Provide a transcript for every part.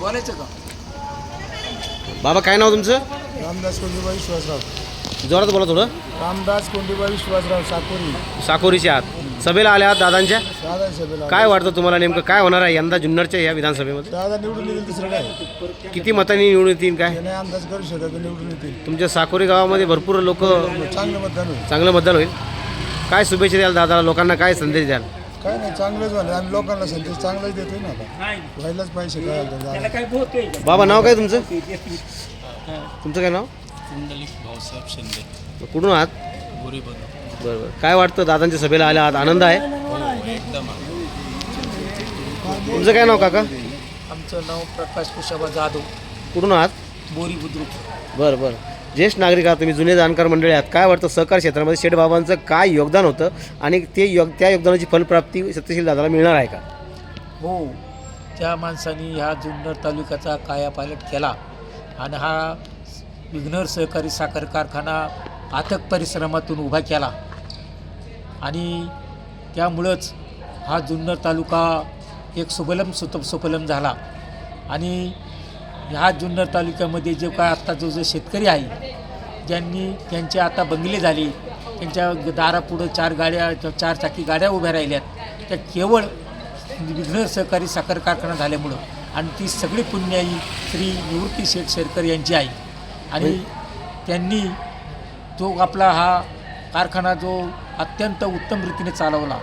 बोलायचं का? बाबा काय नाव तुमचं? रामदास कोंडीबा विश्वासराव जोरात बोला थोडं. रामदास कोंडीबा विश्वासराव साकोरी. साकोरीचे आहात सभेला आल्या आहात दादांच्या? दादा सभेला काय वाटतं तुम्हाला नेमकं काय होणार आहे यंदा जुन्नरच्या या विधानसभेमध्ये? दादा निवडून येतील तिसरं काय? किती मतांनी निवडून येतील काय? हे अंदाज करू शकत निवडून येतील. तुमच्या साकोरी गावामध्ये भरपूर लोक चांगलं मतदान होईल. चांगलं मतदान होईल. काय शुभेच्छा द्याल दादा लोकांना काय संदेश द्याल? काय नाही चांगलंच झालं आम्ही लोकांना संदेश चांगलाच देतोय ना आता. व्हायलाच पाहिजे काय आता बोलतोय बाबा नाव काय तुमचं? तुमचं काय नाव? कुंडलिक भाऊसाहेब शिंदे. कुठून आहात? गोरी बघा बरं बरं. काय वाटतं दादांच्या सभेला आल्या आहात? आनंद आहे? एकदम तुमचं काय नाव काका? आमचं नाव प्रकाश कुशाबा जाधव. कुठून आहात? बोरी बुद्रुक. बरं बरं. ज्येष्ठ नागरिक आहात तुम्ही जुने जाणकार मंडळी आहात. काय वाटतं सहकार क्षेत्रामध्ये शेठबाबांचं काय योगदान होतं आणि ते योग त्या योगदानाची फलप्राप्ती सत्यशील दादाला मिळणार आहे का? हो त्या माणसाने ह्या जुन्नर तालुक्याचा कायापालट केला आणि हा विघ्नर सहकारी साखर कारखाना आतक परिश्रमातून उभा केला. आणि त्यामुळंच हा जुन्नर तालुका एक सुबलम सुत सुफलम झाला. आणि ह्या जुन्नर तालुक्यामध्ये जे काय आत्ता जो जो शेतकरी आहे ज्यांनी त्यांचे आता बंगले झाले त्यांच्या दारापुढं चार गाड्या चार चाकी गाड्या उभ्या राहिल्यात त्या केवळ विघ्नर सहकारी साखर कारखाना झाल्यामुळं आणि ती सगळी पुण्याई श्री निवृत्ती शेठ शेरकर यांची आहे आणि त्यांनी जो आपला हा कारखाना जो अत्यंत उत्तम रीतीने चालवला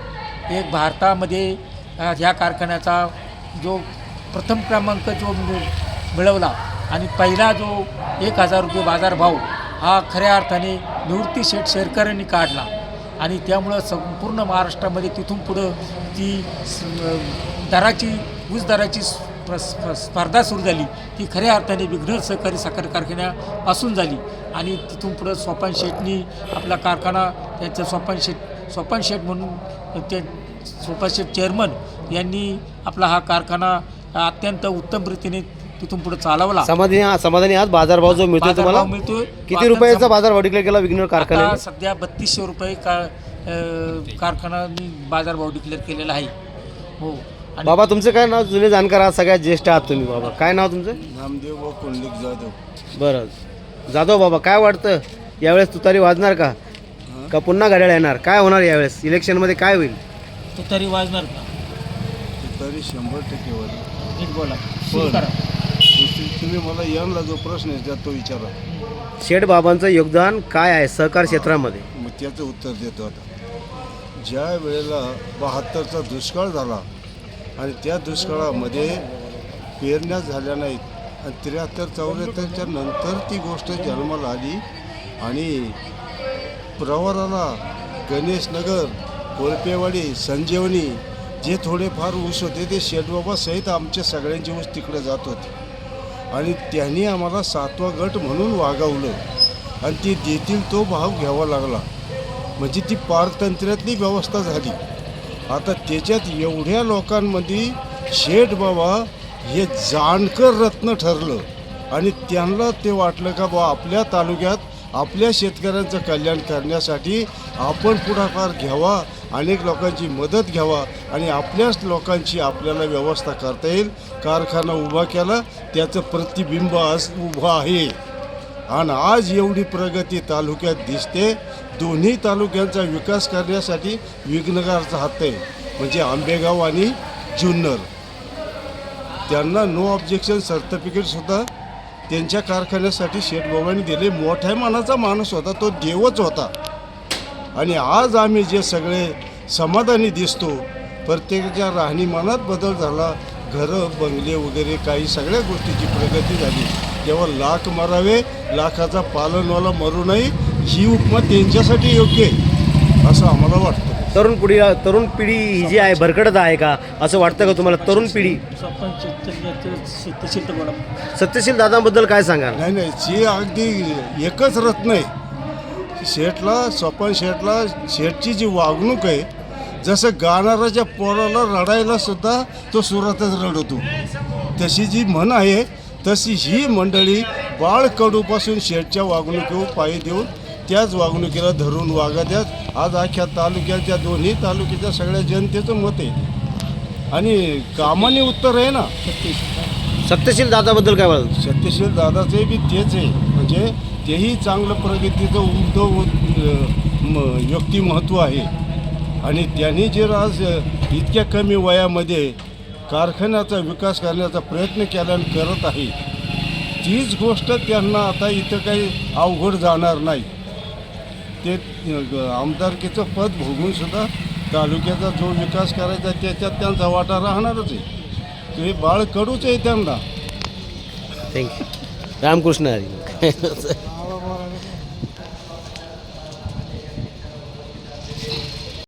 एक भारतामध्ये ह्या कारखान्याचा जो प्रथम क्रमांक जो म्हणजे मिळवला. आणि पहिला जो एक हजार रुपये बाजारभाव हा खऱ्या अर्थाने निवृत्ती शेठ शेरकरांनी काढला. आणि त्यामुळं संपूर्ण महाराष्ट्रामध्ये तिथून पुढं ती स- दराची ऊस दराची स्प- स्प- स्पर्धा सुरू झाली. ती खऱ्या अर्थाने विघ्नर सहकारी साखर कारखान्यापासून झाली. आणि तिथून पुढं सोपान शेठनी आपला कारखाना त्यांचं सोपान शेठ सोपान शेठ म्हणून ते सोपान शेठ चेअरमन यांनी आपला हा कारखाना अत्यंत उत्तम रीतीने तिथून पुढे चालवला. समाधानी समाधानी आहात? बाजारभाव जो मिळतोय बाजारभाव तुम्हाला मिळतोय. किती रुपयाचा बाजारभाव डिक्लेअर केला विघ्नर आता कारखान्याने? सध्या बत्तीसशे रुपये का अ, कारखान्यानी बाजारभाव डिक्लेअर केलेला आहे. हो. आणि बाबा तुमचं काय नाव जुने जाणकार आहात? सगळ्यात ज्येष्ठ आहात तुम्ही बाबा. काय नाव तुमचं? नामदेव व कोंडलिक जाधव. बरं. जाधव बाबा काय वाटतं? यावेळेस तुतारी वाजणार का? का पुन्हा घड्याळ येणार? काय होणार यावेळेस? इलेक्शनमध्ये काय होईल? तो तरी वाजणार का? तरी शंभर टक्के वर नीट बोला. पण- सुरू करा. तुम्ही मला यांना जो प्रश्न आहे तो विचारा. शेठ बाबांचं योगदान काय आहे सहकार क्षेत्रामध्ये? मग त्याचं उत्तर देतो आता. ज्या वेळेला बहात्तरचा दुष्काळ झाला आणि त्या दुष्काळामध्ये पेरण्या झाल्या नाहीत आणि त्र्याहत्तर चौऱ्याहत्तरच्या नंतर ती गोष्ट जन्माला आली आणि प्रवराला गणेशनगर कोळपेवाडी संजीवनी जे थोडेफार ऊस होते ते शेठबाबा सहित आमचे सगळ्यांचे ऊस तिकडे जात होते. आणि त्यांनी आम्हाला सातवा गट म्हणून वागवलं. आणि ती देतील तो भाव घ्यावा लागला. म्हणजे ती पारतंत्र्यातली व्यवस्था झाली. आता त्याच्यात एवढ्या लोकांमध्ये शेठ बाबा हे जाणकर रत्न ठरलं. आणि त्यांना ते वाटलं का बा आपल्या तालुक्यात आपल्या शेतकऱ्यांचं कल्याण करण्यासाठी आपण पुढाकार घ्यावा अनेक लोकांची मदत घ्यावा आणि आपल्याच लोकांची आपल्याला व्यवस्था करता येईल. कारखाना उभा केला त्याचं प्रतिबिंब आज उभं आहे. आणि आज एवढी प्रगती तालुक्यात दिसते दोन्ही तालुक्यांचा विकास करण्यासाठी विघ्नगारचा हात आहे. म्हणजे आंबेगाव आणि जुन्नर. त्यांना नो ऑब्जेक्शन सर्टिफिकेटसुद्धा त्यांच्या कारखान्यासाठी शेठबाबांनी दिले. मोठ्या मनाचा माणूस होता तो देवच होता. आणि आज आम्ही जे सगळे समाधानी दिसतो. प्रत्येकाच्या राहणीमानात बदल झाला. घरं बंगले वगैरे काही सगळ्या गोष्टीची प्रगती झाली. तेव्हा लाख मारावे लाखाचा पालनवाला मरू नये ही उपमा त्यांच्यासाठी योग्य आहे असं आम्हाला वाटतं. तरुण पिढी तरुण पिढी ही जी आहे भरकडत आहे का? असं वाटतं का तुम्हाला? तरुण पिढी. सत्यशील दादांबद्दल काय सांगाल? नाही नाही जी अगदी एकच रत्न आहे. शेठला स्वपन शेठला शेठची जी वागणूक आहे जसं गाणाराच्या पोराला रडायला सुद्धा तो सुरातच रडवतो तशी जी म्हण आहे तशी ही मंडळी बाळ कडूपासून शेठच्या वागणुकीवर पायी देऊन त्याच वागणुकीला धरून वागत आहेत आज अख्ख्या तालुक्याच्या दोन्ही तालुक्याच्या सगळ्या जनतेचं मत आहे. आणि कामाने उत्तर आहे ना. सत्यशील दादाबद्दल काय बोलाल? सत्यशील दादाचे बी तेच आहे. म्हणजे तेही चांगलं प्रगतीचं उद्धव म- व्यक्तिमत्व आहे. आणि त्यांनी जे आज इतक्या कमी वयामध्ये कारखान्याचा विकास करण्याचा प्रयत्न केला आणि करत आहे. तीच गोष्ट त्यांना आता इथं काही अवघड जाणार नाही. ते आमदारकीचं पद भोगूनसुद्धा तालुक्याचा जो विकास करायचा त्याच्यात त्यांचा वाटा राहणारच आहे. ते बाळ कडूच आहे त्यांना. थँक्यू रामकृष्ण हरी.